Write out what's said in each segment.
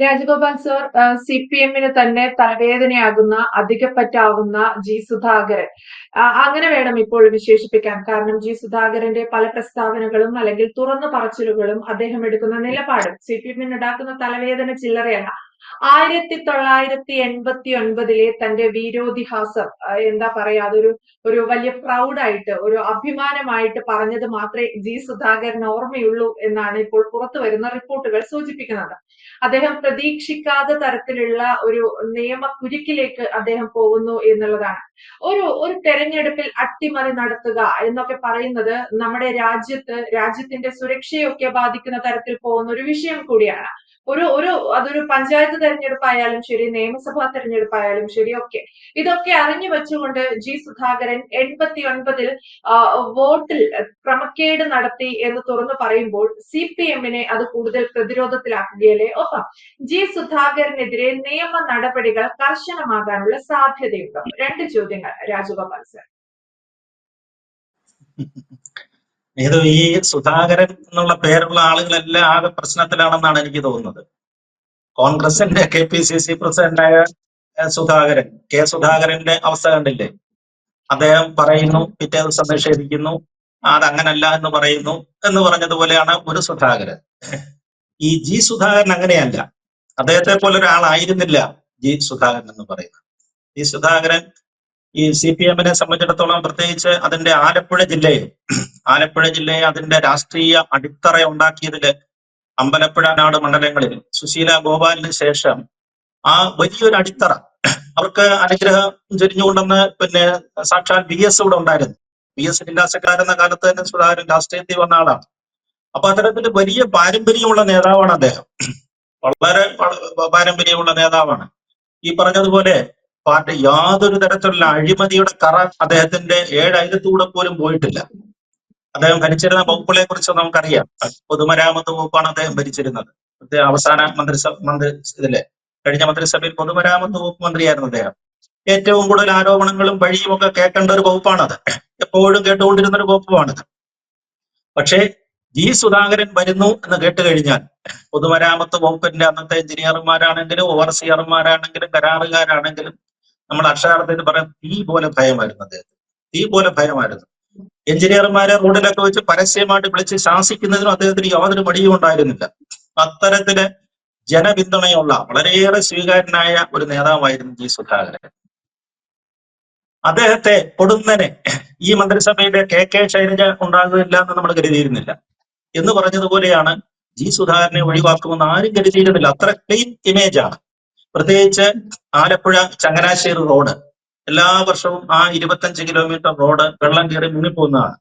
Rajagopal sir C P എമ്മിന് തന്നെ തലവേദനയാകുന്ന അധികപ്പറ്റാവുന്ന G Sudhakaran. അങ്ങനെ വേണം ഇപ്പോൾ വിശേഷിപ്പിക്കാൻ. കാരണം ജി സുധാകരന്റെ പല പ്രസ്താവനകളും അല്ലെങ്കിൽ തുറന്നു പറച്ചിലുകളും അദ്ദേഹം എടുക്കുന്ന നിലപാടും സി പി എമ്മിന് ഉണ്ടാക്കുന്ന തലവേദന ചില്ലറയല്ല. ആയിരത്തി തൊള്ളായിരത്തി എൺപത്തി ഒൻപതിലെ തന്റെ വീരോതിഹാസം എന്താ പറയാ അതൊരു ഒരു വലിയ പ്രൗഡായിട്ട് ഒരു അഭിമാനമായിട്ട് പറഞ്ഞത് മാത്രമേ ജി സുധാകരൻ ഓർമ്മയുള്ളൂ എന്നാണ് ഇപ്പോൾ പുറത്തു വരുന്ന റിപ്പോർട്ടുകൾ സൂചിപ്പിക്കുന്നത്. അദ്ദേഹം പ്രതീക്ഷിക്കാത്ത തരത്തിലുള്ള ഒരു നിയമ കുരുക്കിലേക്ക് അദ്ദേഹം പോകുന്നു എന്നുള്ളതാണ്. ഒരു ഒരു തെരഞ്ഞെടുപ്പിൽ അട്ടിമറി നടത്തുക എന്നൊക്കെ പറയുന്നത് നമ്മുടെ രാജ്യത്ത് രാജ്യത്തിന്റെ സുരക്ഷയൊക്കെ ബാധിക്കുന്ന തരത്തിൽ പോകുന്ന ഒരു വിഷയം കൂടിയാണ്. ഒരു ഒരു അതൊരു പഞ്ചായത്ത് തെരഞ്ഞെടുപ്പായാലും ശരി നിയമസഭാ തെരഞ്ഞെടുപ്പായാലും ശരി ഒക്കെ. ഇതൊക്കെ അറിഞ്ഞു വെച്ചുകൊണ്ട് ജി സുധാകരൻ എൺപത്തി ഒൻപതിൽ വോട്ടിൽ ക്രമക്കേട് നടത്തി എന്ന് തുറന്നു പറയുമ്പോൾ സി പി എമ്മിനെ അത് കൂടുതൽ പ്രതിരോധത്തിലാക്കുകയല്ലേ? ഒപ്പം ജി സുധാകരനെതിരെ നിയമ നടപടികൾ കർശനമാകാനുള്ള സാധ്യതയുണ്ടോ. രണ്ട് ചോദ്യങ്ങൾ. രാജഗോപാൽ സർ. ഇത് ഈ സുധാകരൻ എന്നുള്ള പേരുള്ള ആളുകളെല്ലാം ആകെ പ്രശ്നത്തിലാണെന്നാണ് എനിക്ക് തോന്നുന്നത്. കോൺഗ്രസിന്റെ കെ പി സി സി പ്രസിഡന്റായ സുധാകരൻ കെ സുധാകരന്റെ അവസ്ഥ കണ്ടില്ലേ? അദ്ദേഹം പറയുന്നു പിറ്റേ ദിവസം നിഷേധിക്കുന്നു അതങ്ങനല്ല എന്ന് പറയുന്നു എന്ന് പറഞ്ഞതുപോലെയാണ് ഒരു സുധാകരൻ. ഈ ജി സുധാകരൻ അങ്ങനെയല്ല. അദ്ദേഹത്തെ പോലെ ഒരാളായിരുന്നില്ല ജി സുധാകരൻ എന്ന് പറയുന്നത്. ജി സുധാകരൻ ഈ സി പി എമ്മിനെ സംബന്ധിച്ചിടത്തോളം പ്രത്യേകിച്ച് അതിന്റെ ആലപ്പുഴ ജില്ലയിൽ ആലപ്പുഴ ജില്ലയെ അതിന്റെ രാഷ്ട്രീയ അടിത്തറ ഉണ്ടാക്കിയതിൽ അമ്പലപ്പുഴ നാട് മണ്ഡലങ്ങളിൽ സുശീല ഗോപാലിന് ശേഷം ആ വലിയൊരു അടിത്തറ അവർക്ക് അനുഗ്രഹം ചൊരിഞ്ഞുകൊണ്ടെന്ന് പിന്നെ സാക്ഷാൽ ബി എസ് ഇവിടെ ഉണ്ടായിരുന്നു. ബി എസ് ജില്ലാ എന്ന കാലത്ത് തന്നെ സുധാകരൻ രാഷ്ട്രീയത്തിൽ വന്ന ആളാണ്. അപ്പൊ അത്തരത്തിൽ വലിയ പാരമ്പര്യമുള്ള നേതാവാണ് അദ്ദേഹം. വളരെ പാരമ്പര്യമുള്ള നേതാവാണ്. ഈ പറഞ്ഞതുപോലെ പാർട്ടി യാതൊരു തരത്തിലുള്ള അഴിമതിയുടെ കറ അദ്ദേഹത്തിന്റെ ഏഴ് അയലത്തൂടെ പോലും പോയിട്ടില്ല. അദ്ദേഹം ഭരിച്ചിരുന്ന വകുപ്പുകളെ കുറിച്ച് നമുക്കറിയാം. പൊതുമരാമത്ത് വകുപ്പാണ് അദ്ദേഹം ഭരിച്ചിരുന്നത്. അവസാന മന്ത്രിസഭ മന്ത്രി ഇതിലെ കഴിഞ്ഞ മന്ത്രിസഭയിൽ പൊതുമരാമത്ത് വകുപ്പ് മന്ത്രിയായിരുന്നു അദ്ദേഹം. ഏറ്റവും കൂടുതൽ ആരോപണങ്ങളും വഴിയും ഒക്കെ കേൾക്കേണ്ട ഒരു വകുപ്പാണത്. എപ്പോഴും കേട്ടുകൊണ്ടിരുന്ന ഒരു വകുപ്പുമാണിത് പക്ഷേ ജി സുധാകരൻ വരുന്നു എന്ന് കേട്ട് കഴിഞ്ഞാൽ പൊതുമരാമത്ത് വകുപ്പിന്റെ അന്നത്തെ എഞ്ചിനീയർമാരാണെങ്കിലും ഓവർസിയർമാരാണെങ്കിലും കരാറുകാരാണെങ്കിലും നമ്മൾ അക്ഷരാർത്ഥത്തിൽ പറയാം തീ പോലെ ഭയമായിരുന്നു അദ്ദേഹത്തിന്. തീ പോലെ ഭയമായിരുന്നു. എഞ്ചിനീയർമാരെ റോഡിലൊക്കെ വെച്ച് പരസ്യമായിട്ട് വിളിച്ച് ശാസിക്കുന്നതിനും അദ്ദേഹത്തിന് യാതൊരു മടിയും ഉണ്ടായിരുന്നില്ല. അത്തരത്തിൽ ജനപിന്തുണയുള്ള വളരെയേറെ സ്വീകാര്യനായ ഒരു നേതാവായിരുന്നു ജി സുധാകരൻ. അദ്ദേഹത്തെ പൊടുന്നനെ ഈ മന്ത്രിസഭയിലെ കെ കെ ശൈലജ ഉണ്ടാകുന്നില്ല എന്ന് നമ്മൾ കരുതിയിരുന്നില്ല. എന്ന് പറഞ്ഞതുപോലെയാണ് ജി സുധാകരനെ ഒഴിവാക്കുമെന്ന് ആരും കരുതിയിരുന്നില്ല. അത്ര ക്ലീൻ ഇമേജാണ് പ്രത്യേകിച്ച് ആലപ്പുഴ ചങ്ങനാശ്ശേരി റോഡ്. എല്ലാ വർഷവും ആ ഇരുപത്തഞ്ച് കിലോമീറ്റർ റോഡ് വെള്ളം കയറി മുങ്ങിപ്പോകുന്നതാണ്.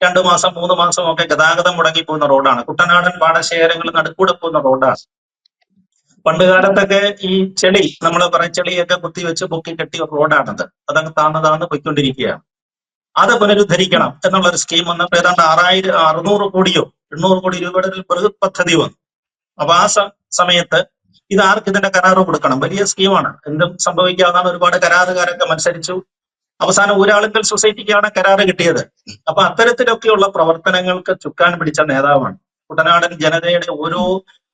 രണ്ടു മാസം മൂന്ന് മാസം ഒക്കെ ഗതാഗതം മുടങ്ങി പോകുന്ന റോഡാണ് കുട്ടനാടൻ പാടശേഖരങ്ങൾ നടുക്കൂടെ പോകുന്ന റോഡാണ് പണ്ട് കാലത്തൊക്കെ ഈ ചെളി നമ്മൾ പറയും ചെളിയൊക്കെ കുത്തിവെച്ച് പൊക്കി കെട്ടിയ റോഡാണത് അതങ്ങ് താന്ന് താന്ന് പൊയ്ക്കൊണ്ടിരിക്കുകയാണ്. അത് പുനരുദ്ധരിക്കണം എന്നുള്ള ഒരു സ്കീം വന്നപ്പോൾ ഏതാണ്ട് ആറായിരം അറുന്നൂറ് കോടിയോ എണ്ണൂറ് കോടി രൂപയുടെ ഒരു ബൃഹത് പദ്ധതി വന്നു. അപ്പൊ ആ സമയത്ത് ഇത് ആർക്ക് ഇതിന്റെ കരാറ് കൊടുക്കണം? വലിയ സ്കീമാണ് എന്തും സംഭവിക്കാവുന്ന ഒരുപാട് കരാറുകാരൊക്കെ മത്സരിച്ചു. അവസാനം ഊരാളുങ്കൽ സൊസൈറ്റിക്കാണ് കരാറ് കിട്ടിയത്. അപ്പൊ അത്തരത്തിലൊക്കെയുള്ള പ്രവർത്തനങ്ങൾക്ക് ചുക്കാൻ പിടിച്ച നേതാവാണ്. കുട്ടനാടൻ ജനതയുടെ ഓരോ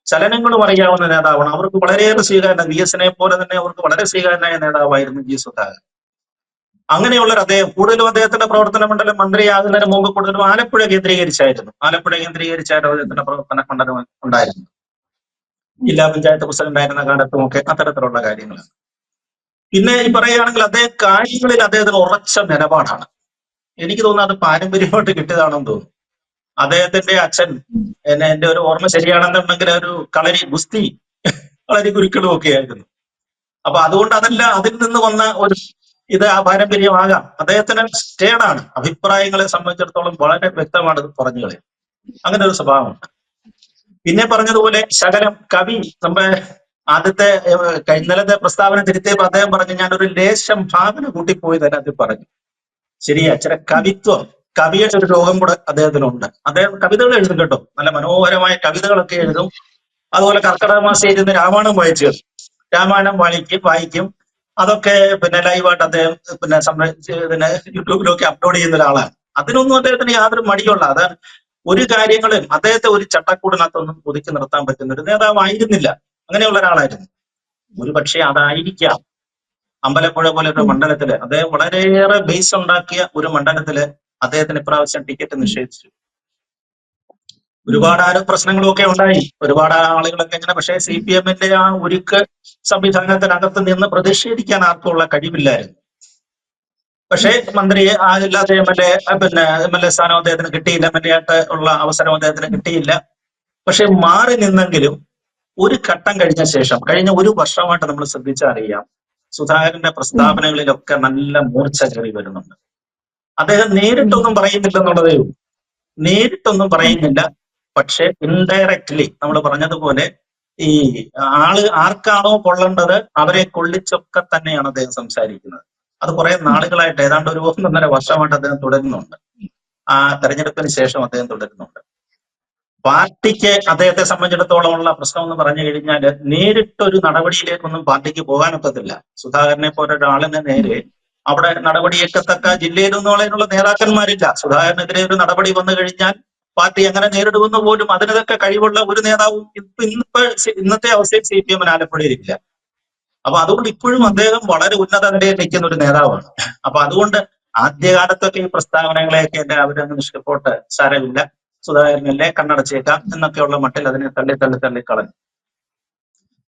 ചലനങ്ങളും അറിയാവുന്ന നേതാവാണ്. അവർക്ക് വളരെയേറെ സ്വീകാര്യന വി എസിനെ പോലെ തന്നെ അവർക്ക് വളരെ സ്വീകാര്യനായ നേതാവായിരുന്നു ജി സുധാകരൻ. അങ്ങനെയുള്ള അദ്ദേഹം. കൂടുതലും അദ്ദേഹത്തിന്റെ പ്രവർത്തന മണ്ഡലം മന്ത്രിയാകുന്നതിന് മുമ്പ് കൂടുതലും ആലപ്പുഴ കേന്ദ്രീകരിച്ചായിരുന്നു. ആലപ്പുഴ കേന്ദ്രീകരിച്ചായിരുന്നു അദ്ദേഹത്തിന്റെ പ്രവർത്തന മണ്ഡലം ഉണ്ടായിരുന്നു ജില്ലാ പഞ്ചായത്ത് പ്രസിഡന്റ് ആയിരുന്ന കാലത്തും ഒക്കെ അത്തരത്തിലുള്ള കാര്യങ്ങളാണ്. പിന്നെ ഈ പറയുകയാണെങ്കിൽ അദ്ദേഹം കാര്യങ്ങളിൽ അദ്ദേഹത്തിന് ഉറച്ച നിലപാടാണ്. എനിക്ക് തോന്നുന്നത് അത് പാരമ്പര്യമായിട്ട് കിട്ടിയതാണെന്ന് തോന്നുന്നു. അദ്ദേഹത്തിന്റെ അച്ഛൻ എന്നെ എന്റെ ഒരു ഓർമ്മ ശരിയാണെന്നുണ്ടെങ്കിൽ ഒരു കളരി ഗുസ്തി കളരി ഗുരുക്കളും ഒക്കെ ആയിരുന്നു. അപ്പൊ അതുകൊണ്ട് അതല്ല അതിൽ നിന്ന് വന്ന ഒരു ഇത് ആ പാരമ്പര്യമാകാം. അദ്ദേഹത്തിന് സ്റ്റേഡാണ്. അഭിപ്രായങ്ങളെ സംബന്ധിച്ചിടത്തോളം വളരെ വ്യക്തമാണ് പറഞ്ഞു കളയും അങ്ങനെ ഒരു സ്വഭാവമുണ്ട്. പിന്നെ പറഞ്ഞതുപോലെ ശകലം കവി നമ്മുടെ ആദ്യത്തെ ഇന്നലത്തെ പ്രസ്താവന തിരുത്തിയപ്പോൾ അദ്ദേഹം പറഞ്ഞു ഞാനൊരു ലേശം ഭാവന കൂട്ടിപ്പോയി തന്നെ അത് പറഞ്ഞു. ശരിയാ ചില കവിത്വം കവിയുടെ ഒരു രോഗം കൂടെ അദ്ദേഹത്തിനുണ്ട്. അദ്ദേഹം കവിതകൾ എഴുതും കേട്ടോ. നല്ല മനോഹരമായ കവിതകളൊക്കെ എഴുതും. അതുപോലെ കർക്കിടക മാസം എഴുതുന്ന രാമായണം വായിച്ചു. രാമായണം വായിക്കും വായിക്കും. അതൊക്കെ പിന്നെ ലൈവായിട്ട് അദ്ദേഹം പിന്നെ സംര- പിന്നെ യൂട്യൂബിലൊക്കെ അപ്ലോഡ് ചെയ്യുന്ന ഒരാളാണ്. അതിനൊന്നും അദ്ദേഹത്തിന് യാതൊരു മടിയുള്ള അതാണ് ഒരു കാര്യങ്ങളും അദ്ദേഹത്തെ ഒരു ചട്ടക്കൂടിനകത്തൊന്നും ഒതുക്കി നിർത്താൻ പറ്റുന്ന ഒരു നേതാവായിരുന്നില്ല. അങ്ങനെയുള്ള ഒരാളായിരുന്നു. ഒരു പക്ഷേ അതായിരിക്കാം. അമ്പലപ്പുഴ പോലെ ഒരു. മണ്ഡലത്തിൽ അദ്ദേഹം വളരെയേറെ ബേസ് ഉണ്ടാക്കിയ ഒരു മണ്ഡലത്തിൽ അദ്ദേഹത്തിന് ഇപ്രാവശ്യം ടിക്കറ്റ് നിഷേധിച്ചു. ഒരുപാട് ആരോ പ്രശ്നങ്ങളൊക്കെ ഉണ്ടായി. ഒരുപാട് ആളുകളൊക്കെ ഇങ്ങനെ പക്ഷേ സി പി എമ്മിന്റെ ആ ഒരുക്ക് സംവിധാനത്തിനകത്ത് നിന്ന് പ്രതിഷേധിക്കാൻ ആർക്കുള്ള കഴിവില്ലായിരുന്നു. പക്ഷേ മന്ത്രി ആ ഇല്ലാത്ത എം എൽ എ പിന്നെ എം എൽ എ സ്ഥാനം അദ്ദേഹത്തിന് കിട്ടിയില്ല എം എൽ എ ആയിട്ട് ഉള്ള അവസരം അദ്ദേഹത്തിന് കിട്ടിയില്ല. പക്ഷെ മാറി നിന്നെങ്കിലും ഒരു ഘട്ടം കഴിഞ്ഞ ശേഷം കഴിഞ്ഞ ഒരു വർഷമായിട്ട് നമ്മൾ ശ്രദ്ധിച്ചറിയാം സുധാകരന്റെ പ്രസ്താവനകളിലൊക്കെ നല്ല മൂർച്ച കയറി വരുന്നുണ്ട്. അദ്ദേഹം നേരിട്ടൊന്നും പറയുന്നില്ലെന്നുള്ളതേ ഉള്ളൂ. നേരിട്ടൊന്നും പറയുന്നില്ല. പക്ഷെ ഇൻഡയറക്ട്ലി നമ്മൾ പറഞ്ഞതുപോലെ ഈ ആൾ ആർക്കാണോ കൊള്ളേണ്ടത് അവരെ കൊള്ളിച്ചൊക്കെ തന്നെയാണ് അദ്ദേഹം സംസാരിക്കുന്നത്. അത് കുറെ നാളുകളായിട്ട് ഏതാണ്ട് ഒരു ഒന്നര വർഷമായിട്ട് അദ്ദേഹം തുടരുന്നുണ്ട്. ആ തെരഞ്ഞെടുപ്പിന് ശേഷം അദ്ദേഹം തുടരുന്നുണ്ട്. പാർട്ടിക്ക് അദ്ദേഹത്തെ സംബന്ധിച്ചിടത്തോളം ഉള്ള പ്രശ്നം എന്ന് പറഞ്ഞു കഴിഞ്ഞാൽ നേരിട്ടൊരു നടപടിയിലേക്കൊന്നും പാർട്ടിക്ക് പോകാനൊക്കത്തില്ല. സുധാകരനെ പോലെ ഒരാളിന് നേരെ അവിടെ നടപടിയെത്തക്ക ജില്ലയിലൊന്നും ഉള്ളതിനുള്ള നേതാക്കന്മാരില്ല. സുധാകരനെതിരെ ഒരു നടപടി വന്നു കഴിഞ്ഞാൽ പാർട്ടി എങ്ങനെ നേരിടുമെന്ന് പോലും അതിനൊക്കെ കഴിവുള്ള ഒരു നേതാവും ഇന്നത്തെ അവസ്ഥയിൽ സി പി എമ്മിന് ആലപ്പുഴയിലില്ല അപ്പൊ അതുകൊണ്ട് ഇപ്പോഴും അദ്ദേഹം വളരെ ഉന്നത നിലയിൽ നിൽക്കുന്ന ഒരു നേതാവാണ്. അപ്പൊ അതുകൊണ്ട് ആദ്യകാലത്തൊക്കെ ഈ പ്രസ്താവനകളെയൊക്കെ എന്റെ അവരങ്ങ് നിഷ്കപ്പോട്ട് സാരമില്ല. സുധാകരനല്ലേ കണ്ണടച്ചേക്കാം എന്നൊക്കെയുള്ള മട്ടിൽ അതിനെ തള്ളി തള്ളി തള്ളി കളഞ്ഞു.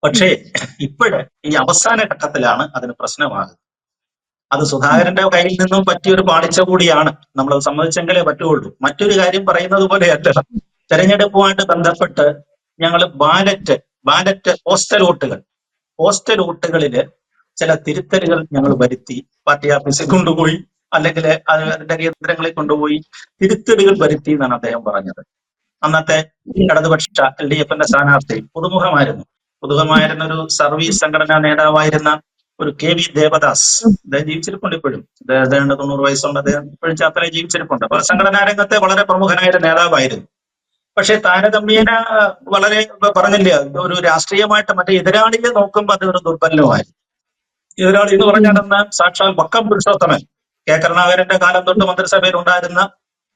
പക്ഷേ ഇപ്പോഴ് ഈ അവസാന ഘട്ടത്തിലാണ് അതിന് പ്രശ്നമാകുന്നത്. അത് സുധാകരന്റെ കയ്യിൽ നിന്നും പറ്റിയൊരു പാളിച്ച കൂടിയാണ്. നമ്മൾ സമ്മതിച്ചെങ്കിലേ പറ്റുകയുള്ളൂ. മറ്റൊരു കാര്യം പറയുന്നത് പോലെ പോലെയല്ല. തെരഞ്ഞെടുപ്പുമായിട്ട് ബന്ധപ്പെട്ട് ഞങ്ങൾ ബാലറ്റ് ബാലറ്റ് പോസ്റ്റൽ വോട്ടുകൾ പോസ്റ്റൽ വോട്ടുകളിൽ ചില തിരുത്തലുകൾ ഞങ്ങൾ വരുത്തി. പാർട്ടി ഓഫീസിൽ കൊണ്ടുപോയി അല്ലെങ്കിൽ അതിന്റെ കേന്ദ്രങ്ങളിൽ കൊണ്ടുപോയി തിരുത്തലുകൾ വരുത്തി എന്നാണ് അദ്ദേഹം പറഞ്ഞത്. അന്നത്തെ ഇടതുപക്ഷ എൽ ഡി എഫിന്റെ സ്ഥാനാർത്ഥി പുതുമുഖമായിരുന്നു. പുതുമുഖമായിരുന്ന ഒരു സർവീസ് സംഘടനാ നേതാവായിരുന്ന ഒരു കെ വി ദേവദാസ്. അദ്ദേഹം ജീവിച്ചിരിപ്പുണ്ട് ഇപ്പോഴും. അദ്ദേഹം തൊണ്ണൂറ് വയസ്സുണ്ട്. അദ്ദേഹം ഇപ്പോഴും ചാത്രയെ ജീവിച്ചിരിപ്പുണ്ട്. അപ്പൊ സംഘടനാ രംഗത്തെ വളരെ പ്രമുഖനായ നേതാവായിരുന്നു. പക്ഷെ താരതമ്യേന വളരെ പറഞ്ഞില്ല ഒരു രാഷ്ട്രീയമായിട്ട് മറ്റേ എതിരാളിയെ നോക്കുമ്പോൾ അത് ഒരു ദുർബലമായിരുന്നു എതിരാളി എന്ന് പറഞ്ഞാൽ സാക്ഷാൽ വക്കം പുരുഷോത്തമൻ. കെ. കരുണാകരന്റെ കാലം തൊട്ട് മന്ത്രിസഭയിൽ ഉണ്ടായിരുന്ന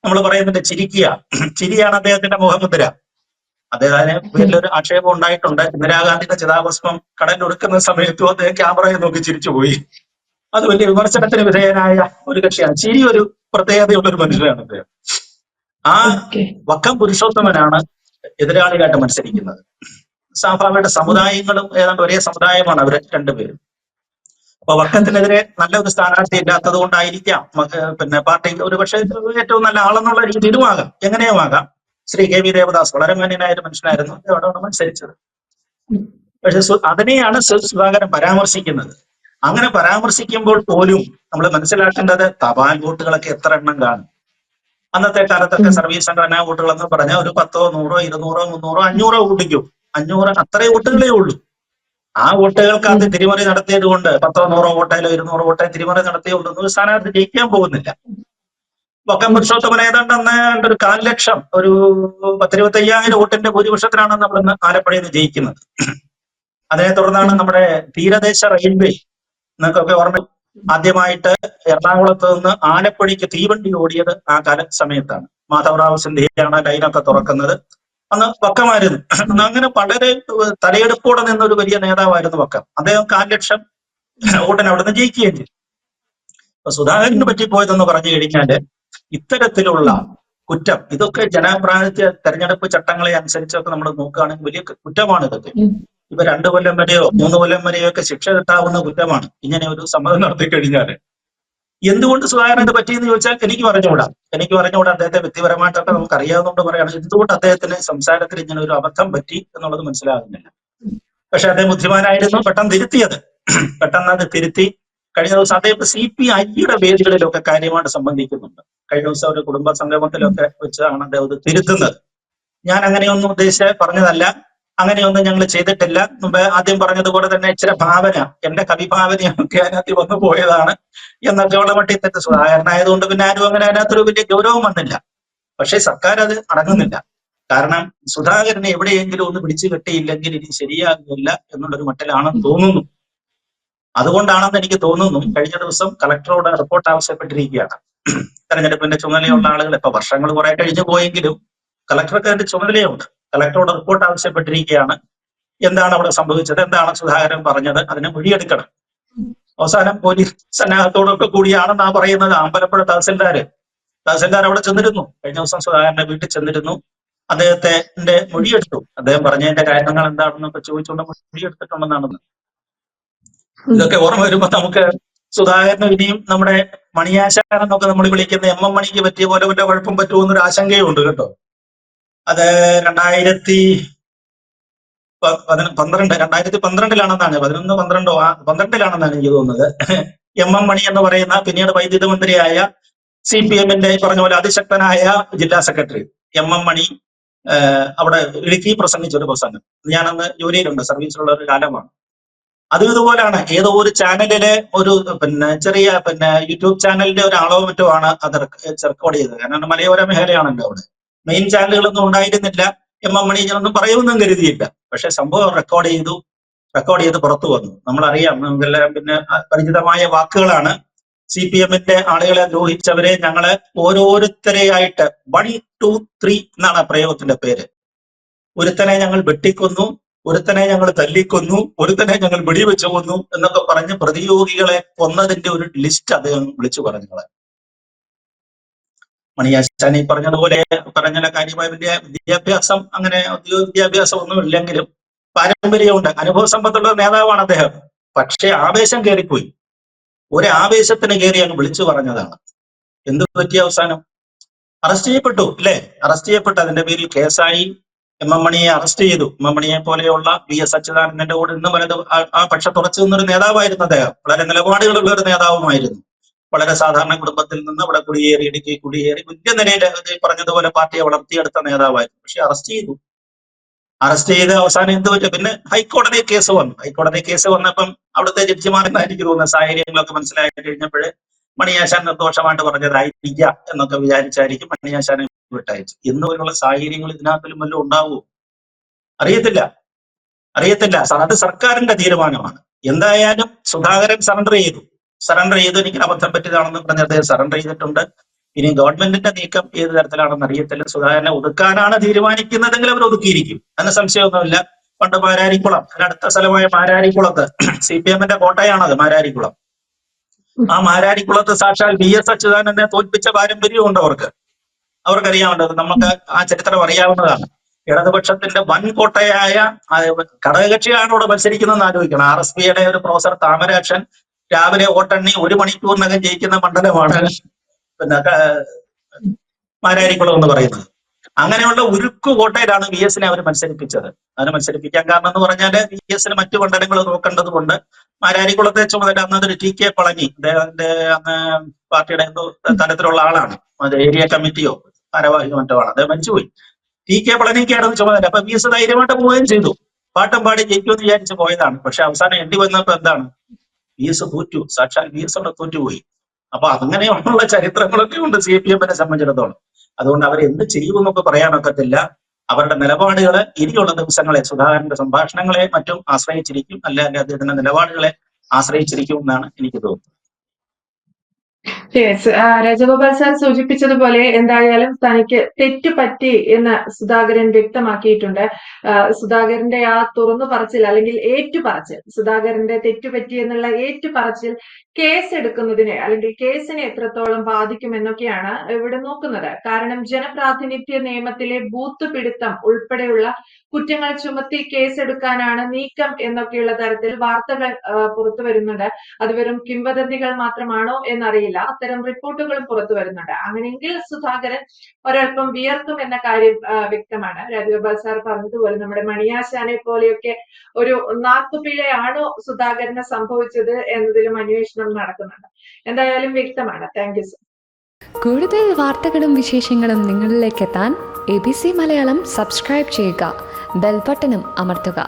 നമ്മൾ പറയുന്നുണ്ട് ചിരിക്കുക. ചിരിയാണ് അദ്ദേഹത്തിന്റെ മുഖമുദ്ര. അദ്ദേഹത്തിന് പേരിലൊരു ആക്ഷേപം ഉണ്ടായിട്ടുണ്ട്. ഇന്ദിരാഗാന്ധിയുടെ ചിതാഭസ്മം കടലിലൊടുക്കുന്ന സമയത്തും അദ്ദേഹം ക്യാമറയെ നോക്കി ചിരിച്ചുപോയി അത് വലിയ വിമർശനത്തിന് വിധേയനായ ഒരു കക്ഷിയാണ്. ചിരി ഒരു പ്രത്യേകതയുള്ള ഒരു മനുഷ്യനാണ് അദ്ദേഹം. ആ വക്കം പുരുഷോത്തമനാണ് എതിരാളിയായിട്ട് മത്സരിക്കുന്നത്. സ്വാഭാവിക സമുദായങ്ങളും ഏതാണ്ട് ഒരേ സമുദായമാണ് അവർ രണ്ടുപേരും. അപ്പൊ വക്കത്തിനെതിരെ നല്ല ഒരു സ്ഥാനാർത്ഥി ഇല്ലാത്തത് കൊണ്ടായിരിക്കാം പിന്നെ പാർട്ടി ഒരു പക്ഷേ ഏറ്റവും നല്ല ആളെന്നുള്ള രീതിയിലും ആകാം. എങ്ങനെയും ആകാം. ശ്രീ കെ വി ദേവദാസ് വളരെ മാന്യനായ ഒരു മനുഷ്യനായിരുന്നു അവിടെയാണ് മത്സരിച്ചത്. പക്ഷെ അതിനെയാണ് സുധാകരൻ പരാമർശിക്കുന്നത്. അങ്ങനെ പരാമർശിക്കുമ്പോൾ പോലും നമ്മൾ മനസ്സിലാക്കേണ്ടത് തപാൽ വോട്ടുകളൊക്കെ എത്ര എണ്ണം കാണും. അന്നത്തെ കാലത്തൊക്കെ. സർവീസ് സംഘടനാ വോട്ടുകൾ എന്ന് പറഞ്ഞാൽ ഒരു പത്തോ നൂറോ ഇരുന്നൂറോ മുന്നൂറോ അഞ്ഞൂറോ വോട്ടിക്കും. അഞ്ഞൂറ് അത്രേ വോട്ടുകളേ ഉള്ളൂ. ആ വോട്ടുകൾക്കകത്ത് തിരിമറി നടത്തിയത് കൊണ്ട് പത്തോ നൂറോ വോട്ടയിലോ ഇരുന്നൂറോ വോട്ടേ തിരിമറി ഒരു സ്ഥാനാർത്ഥി ജയിക്കാൻ പോകുന്നില്ല. പൊക്കം പുരുഷോത്തമൻ ഏതാണ്ട് അന്ന് ഒരു കാൽ ലക്ഷം ഒരു പത്തിരുപത്തി അയ്യായിരം വോട്ടിന്റെ ഭൂരിപക്ഷത്തിനാണ് നമ്മൾ ഇന്ന് ആലപ്പുഴയിൽ നിന്ന് ജയിക്കുന്നത്. അതിനെ തുടർന്നാണ് നമ്മുടെ തീരദേശ റെയിൽവേ നിങ്ങൾക്കൊക്കെ ഓർമ്മ ആദ്യമായിട്ട് എറണാകുളത്ത് നിന്ന് ആലപ്പുഴയ്ക്ക് തീവണ്ടി ഓടിയത് ആ കാല സമയത്താണ്. മാധവറാവ് സിന്ധ്യയാണ് ലൈനൊക്കെ തുറക്കുന്നത്. അന്ന് വക്കമായിരുന്നു. അങ്ങനെ വളരെ തലയെടുപ്പോടെ നിന്നൊരു വലിയ നേതാവായിരുന്നു വക്കം. അദ്ദേഹം കാൽ ലക്ഷം വോട്ടിന് അവിടെ നിന്ന് ജയിക്കുകയും ചെയ്തു. അപ്പൊ സുധാകരന് പറ്റിപ്പോയതെന്ന് പറഞ്ഞു കഴിഞ്ഞാൽ ഇത്തരത്തിലുള്ള കുറ്റം ഇതൊക്കെ ജനപ്രാതിനിധ്യ തെരഞ്ഞെടുപ്പ് ചട്ടങ്ങളെ അനുസരിച്ചൊക്കെ നമ്മൾ നോക്കുകയാണെങ്കിൽ വലിയ കുറ്റമാണ് ഇതൊക്കെ. ഇപ്പൊ രണ്ടു കൊല്ലം വരെയോ മൂന്ന് കൊല്ലം വരെയോ ഒക്കെ ശിക്ഷ കിട്ടാവുന്ന കുറ്റമാണ് ഇങ്ങനെ ഒരു സമ്മതം നടത്തി കഴിഞ്ഞാൽ. എന്തുകൊണ്ട് സുധാകരൻ ഇത് പറ്റിയെന്ന് ചോദിച്ചാൽ എനിക്ക് പറഞ്ഞുകൂടാ. എനിക്ക് പറഞ്ഞുകൂടാ അദ്ദേഹത്തെ വ്യക്തിപരമായിട്ടൊക്കെ നമുക്ക് അറിയാവുന്നതുകൊണ്ട് പറയാണ്. എന്തുകൊണ്ട് അദ്ദേഹത്തിന് സംസാരത്തിൽ ഇങ്ങനെ ഒരു അബദ്ധം പറ്റി എന്നുള്ളത് മനസ്സിലാകുന്നില്ല. പക്ഷെ അദ്ദേഹം ബുദ്ധിമാനായിരുന്നു പെട്ടെന്ന് തിരുത്തിയത്. പെട്ടെന്ന് അത് തിരുത്തി. കഴിഞ്ഞ ദിവസം അദ്ദേഹം സി പി ഐയുടെ വേദികളിലൊക്കെ കാര്യമായിട്ട് സംബന്ധിക്കുന്നുണ്ട്. കഴിഞ്ഞ ദിവസം ഒരു കുടുംബ സംഗമത്തിലൊക്കെ വെച്ചാണ് അദ്ദേഹം ഇത് തിരുത്തുന്നത്. ഞാൻ അങ്ങനെയൊന്നും ഉദ്ദേശിച്ച് പറഞ്ഞതല്ല. അങ്ങനെയൊന്നും ഞങ്ങൾ ചെയ്തിട്ടില്ല. മുമ്പ് ആദ്യം പറഞ്ഞതുപോലെ തന്നെ ഇച്ചിരി ഭാവന എന്റെ കവിഭാവനയൊക്കെ അതിനകത്ത് വന്നു പോയതാണ്. എന്ന ജോളമട്ടി തന്നെ തെറ്റ് സുധാകരനായതുകൊണ്ട് പിന്നെ ആരും അങ്ങനെ അതിനകത്തൊരു വലിയ ഗൗരവം വന്നില്ല. പക്ഷേ സർക്കാർ അത് അടങ്ങുന്നില്ല. കാരണം സുധാകരനെ എവിടെയെങ്കിലും ഒന്ന് പിടിച്ചു കെട്ടിയില്ലെങ്കിൽ ഇനി ശരിയാകില്ല എന്നുള്ളൊരു മട്ടിലാണെന്ന് തോന്നുന്നു. അതുകൊണ്ടാണെന്ന് എനിക്ക് തോന്നുന്നു കഴിഞ്ഞ ദിവസം കളക്ടറോട് റിപ്പോർട്ട് ആവശ്യപ്പെട്ടിരിക്കുകയാണ്. തെരഞ്ഞെടുപ്പിന്റെ ചുമതലയുള്ള ആളുകൾ ഇപ്പൊ വർഷങ്ങൾ കുറെ കഴിഞ്ഞു പോയെങ്കിലും കളക്ടർക്ക് അതിന്റെ ചുമതലയുണ്ട്. കളക്ടറോട് റിപ്പോർട്ട് ആവശ്യപ്പെട്ടിരിക്കുകയാണ്. എന്താണ് അവിടെ സംഭവിച്ചത്? എന്താണ് സുധാകരൻ പറഞ്ഞത്? അതിനെ മൊഴിയെടുക്കണം. അവസാനം പോലീസ് സന്നാഹത്തോടൊക്കെ കൂടിയാണെന്നാ പറയുന്നത് അമ്പലപ്പുഴ തഹസിൽദാര്. തഹസിൽദാർ അവിടെ ചെന്നിരുന്നു. കഴിഞ്ഞ ദിവസം സുധാകരന്റെ വീട്ടിൽ ചെന്നിരുന്നു. അദ്ദേഹത്തിന്റെ മൊഴിയെടുത്തു. അദ്ദേഹം പറഞ്ഞതിന്റെ കാരണങ്ങൾ എന്താണെന്നൊക്കെ ചോദിച്ചുകൊണ്ട് മൊഴിയെടുത്തിട്ടുണ്ടെന്നാണെന്ന്. ഇതൊക്കെ ഓർമ്മ വരുമ്പോ നമുക്ക് സുധാകരന് ഇനിയും നമ്മുടെ മണിയാശാൻ എന്നൊക്കെ നമ്മൾ വിളിക്കുന്ന എം എം മണിക്ക് പറ്റിയ പോലെ വല്ല കുഴപ്പം പറ്റുമോ എന്നൊരു ആശങ്കയുണ്ട് കേട്ടോ. അത് രണ്ടായിരത്തി പന്ത്രണ്ട് രണ്ടായിരത്തി പന്ത്രണ്ടിലാണെന്നാണ് പതിനൊന്ന് പന്ത്രണ്ടോ പന്ത്രണ്ടിലാണെന്നാണ് എനിക്ക് തോന്നുന്നത്. എം എം മണി എന്ന് പറയുന്ന പിന്നീട് വൈദ്യുതി മന്ത്രിയായ സി പി എമ്മിന്റെ പറഞ്ഞ പോലെ അതിശക്തനായ ജില്ലാ സെക്രട്ടറി എം എം മണി അവിടെ ഇടുക്കി പ്രസംഗിച്ച ഒരു പ്രസംഗം. ഞാനന്ന് ജോലിയിലുണ്ട് സർവീസിലുള്ള ഒരു കാലമാണ്. അതും ഇതുപോലാണ്. ഏതോ ഒരു ചാനലിലെ ഒരു പിന്നെ ചെറിയ പിന്നെ യൂട്യൂബ് ചാനലിന്റെ ഒരാളോ മറ്റോ ആണ് അത് റെക്കോർഡ് ചെയ്തത് കാരണം മലയോര മേഖലയാണല്ലോ അവിടെ. മെയിൻ ചാനലുകളൊന്നും ഉണ്ടായിരുന്നില്ല. എം എം മണി ഞാനൊന്നും പറയുമെന്നും കരുതിയില്ല. പക്ഷെ സംഭവം റെക്കോർഡ് ചെയ്തു. റെക്കോർഡ് ചെയ്ത് പുറത്തു വന്നു. നമ്മളറിയാം നമുക്കെല്ലാം പിന്നെ പരിചിതമായ വാക്കുകളാണ്. സി പി എമ്മിന്റെ ആളുകളെ ദ്രോഹിച്ചവരെ ഞങ്ങൾ ഓരോരുത്തരെയായിട്ട് വൺ ടു ത്രീ എന്നാണ് പ്രയോഗത്തിന്റെ പേര്. ഒരുത്തനെ ഞങ്ങൾ വെട്ടിക്കൊന്നു ഒരുത്തനെ ഞങ്ങൾ തല്ലിക്കൊന്നു ഒരുത്തനെ ഞങ്ങൾ വെടിവെച്ചു കൊന്നു എന്നൊക്കെ പറഞ്ഞ് പ്രതിയോഗികളെ കൊന്നതിന്റെ ഒരു ലിസ്റ്റ് അദ്ദേഹം വിളിച്ചു പറഞ്ഞത് മണിയാശാൻ ഈ പറഞ്ഞതുപോലെ പറഞ്ഞ കാര്യമായ വലിയ വിദ്യാഭ്യാസം അങ്ങനെ ഔദ്യോഗിക വിദ്യാഭ്യാസം ഒന്നും ഇല്ലെങ്കിലും പാരമ്പര്യമുണ്ട്. അനുഭവ സമ്പത്തുള്ള നേതാവാണ് അദ്ദേഹം. പക്ഷെ ആവേശം കയറിപ്പോയി ഒരു ആവേശത്തിന് കയറി അങ്ങ് വിളിച്ചു പറഞ്ഞതാണ്. എന്ത് പറ്റിയ അവസാനം? അറസ്റ്റ് ചെയ്യപ്പെട്ടു അല്ലേ? അറസ്റ്റ് ചെയ്യപ്പെട്ടു. അതിന്റെ പേരിൽ കേസായി. എം എം മണിയെ അറസ്റ്റ് ചെയ്തു. എം എം മണിയെ പോലെയുള്ള വി എസ് അച്യുതാനന്ദന്റെ കൂടെ ഇന്ന് വലത് ആ- പക്ഷെ തുറച്ചു നിന്നൊരു നേതാവായിരുന്നു അദ്ദേഹം. വളരെ നിലപാടുകളുള്ള ഒരു നേതാവുമായിരുന്നു. വളരെ സാധാരണ കുടുംബത്തിൽ നിന്ന് ഇവിടെ കുടിയേറി ഇടുക്കി കുടിയേറി വലിയ നിലയിൽ പറഞ്ഞതുപോലെ പാർട്ടിയെ വളർത്തിയെടുത്ത നേതാവായിരുന്നു. പക്ഷെ അറസ്റ്റ് ചെയ്തു. അറസ്റ്റ് ചെയ്ത് അവസാനം എന്ത് പറ്റും? പിന്നെ ഹൈക്കോടതി കേസ് വന്നു. ഹൈക്കോടതി കേസ് വന്നപ്പം അവിടുത്തെ ജഡ്ജിമാരെന്നാണ് എനിക്ക് തോന്നുന്നത്? സാഹചര്യങ്ങളൊക്കെ മനസ്സിലായി കഴിഞ്ഞപ്പോൾ മണിയാശാൻ നിർദോഷമായിട്ട് പറഞ്ഞതായിരിക്ക എന്നൊക്കെ വിചാരിച്ചായിരിക്കും മണിയാശാനെ വിട്ടയച്ചു ഇന്ന് പോലുള്ള സാഹചര്യങ്ങൾ ഇതിനകത്തിലും വല്ലതും ഉണ്ടാവുമോ? അറിയത്തില്ല. അറിയത്തില്ല. അത് സർക്കാരിന്റെ തീരുമാനമാണ്. എന്തായാലും സുധാകരൻ സറണ്ടർ ചെയ്തു. സറണ്ടർ ചെയ്തു എനിക്ക് അബദ്ധം പറ്റിയതാണെന്ന് പറഞ്ഞ അദ്ദേഹം സറണ്ടർ ചെയ്തിട്ടുണ്ട്. ഇനി ഗവൺമെന്റിന്റെ നീക്കം ഏത് തരത്തിലാണെന്ന് അറിയത്തില്ല. സുധാകരനെ ഒതുക്കാനാണ് തീരുമാനിക്കുന്നതെങ്കിൽ അവർ ഒതുക്കിയിരിക്കും. അതിന് സംശയമൊന്നുമില്ല. പണ്ട് മാരാരിക്കുളം അടുത്ത സ്ഥലമായ മാരാരിക്കുളത്ത് സി പി എമ്മിന്റെ കോട്ടയാണത് മാരാരിക്കുളം. ആ മാരാരിക്കുളത്ത് സാക്ഷാൽ ബി എസ് അച്യുതാനന്ദനെ തോൽപ്പിച്ച പാരമ്പര്യമുണ്ട് അവർക്ക്. അവർക്കറിയാവുന്നത് നമുക്ക് ആ ചരിത്രം അറിയാവുന്നതാണ്. ഇടതുപക്ഷത്തിന്റെ വൻ കോട്ടയായ ഘടകകക്ഷിയാണ് ഇവിടെ മത്സരിക്കുന്നതെന്ന് ആലോചിക്കണം. ആർ എസ് പിയുടെ ഒരു പ്രൊഫസർ താമരാക്ഷൻ രാവിലെ ഓട്ടെണ്ണി ഒരു മണിക്കൂറിനകം ജയിക്കുന്ന മണ്ഡലമാണ് പിന്നെ മാരാരിക്കുളം എന്ന് പറയുന്നത്. അങ്ങനെയുള്ള ഉരുക്കു കോട്ടയിലാണ് വി എസിനെ അവർ മത്സരിപ്പിച്ചത്. അതിനെ മത്സരിപ്പിക്കാൻ കാരണം എന്ന് പറഞ്ഞാൽ വി എസിന് മറ്റു മണ്ഡലങ്ങൾ നോക്കേണ്ടത് കൊണ്ട് മാരാരിക്കുളത്തെ ചുമതല അന്നതൊരു ടി കെ പളനി അദ്ദേഹത്തിന്റെ അന്ന് പാർട്ടിയുടെ എന്തോ തലത്തിലുള്ള ആളാണ്. അത് ഏരിയ കമ്മിറ്റിയോ ഭാരവാഹിയോ മറ്റോ ആണ്. അദ്ദേഹം മരിച്ചുപോയി. ടി കെ പളനിക്കായിരുന്നു ചുമതല. അപ്പൊ വി എസ് ധൈര്യമായിട്ട് പോവുകയും ചെയ്തു. പാട്ടും പാടി ജയിക്കുമെന്ന് വിചാരിച്ച് പോയതാണ്. പക്ഷെ അവസാനം എണ്ണി വന്നപ്പോ എന്താണ്? വി എസ് തോറ്റു. സാക്ഷാൽ വി എസ് അവിടെ തോറ്റുപോയി അപ്പൊ അങ്ങനെയുള്ള ചരിത്രങ്ങളൊക്കെ ഉണ്ട് സി പി എമ്മിനെ സംബന്ധിച്ചിടത്തോളം. അതുകൊണ്ട് അവർ എന്ത് ചെയ്യുമെന്നൊക്കെ പറയാനൊക്കത്തില്ല അവരുടെ നിലപാടുകൾ ഇനിയുള്ള ദിവസങ്ങളെ സുധാകരന്റെ സംഭാഷണങ്ങളെ മറ്റും ആശ്രയിച്ചിരിക്കും. അല്ലെങ്കിൽ അദ്ദേഹത്തിന്റെ നിലപാടുകളെ ആശ്രയിച്ചിരിക്കും എന്നാണ് എനിക്ക് തോന്നുന്നത്. യെസ് രാജഗോപാൽ സാർ സൂചിപ്പിച്ചതുപോലെ എന്തായാലും തനിക്ക് തെറ്റ് പറ്റി എന്ന് സുധാകരൻ വ്യക്തമാക്കിയിട്ടുണ്ട്. സുധാകരന്റെ ആ തുറന്നു പറച്ചിൽ അല്ലെങ്കിൽ ഏറ്റുപറച്ചിൽ സുധാകരന്റെ തെറ്റ് പറ്റി എന്നുള്ള ഏറ്റുപറച്ചിൽ കേസ് എടുക്കുന്നതിനെ അല്ലെങ്കിൽ കേസിനെ എത്രത്തോളം ബാധിക്കുമെന്നൊക്കെയാണ് ഇവിടെ നോക്കുന്നത്. കാരണം ജനപ്രാതിനിധ്യ നിയമത്തിലെ ബൂത്ത് പിടുത്തം ഉൾപ്പെടെയുള്ള കുറ്റങ്ങൾ ചുമത്തി കേസെടുക്കാനാണ് നീക്കം എന്നൊക്കെയുള്ള തരത്തിൽ വാർത്തകൾ പുറത്തു വരുന്നുണ്ട്. അത് വെറും കിംവദന്തികൾ മാത്രമാണോ എന്നറിയില്ല. അത്തരം റിപ്പോർട്ടുകളും പുറത്തു വരുന്നുണ്ട്. അങ്ങനെയെങ്കിൽ സുധാകരൻ ഒരൽപ്പം വിയർക്കും എന്ന കാര്യം വ്യക്തമാണ്. രാജഗോപാൽ സാർ പറഞ്ഞതുപോലെ നമ്മുടെ മണിയാശാനെ പോലെയൊക്കെ ഒരു നാക്കുപിഴയാണോ സുധാകരന് സംഭവിച്ചത് എന്നതിലും അന്വേഷണം നടക്കുന്നുണ്ട്. എന്തായാലും വ്യക്തമാണ്. താങ്ക് യു സർ കൂടുതൽ വാർത്തകളും വിശേഷങ്ങളും നിങ്ങളിലേക്ക് എത്താൻ A B C Malayalam subscribe ചെയ്യുക. ബെൽബട്ടനും അമർത്തുക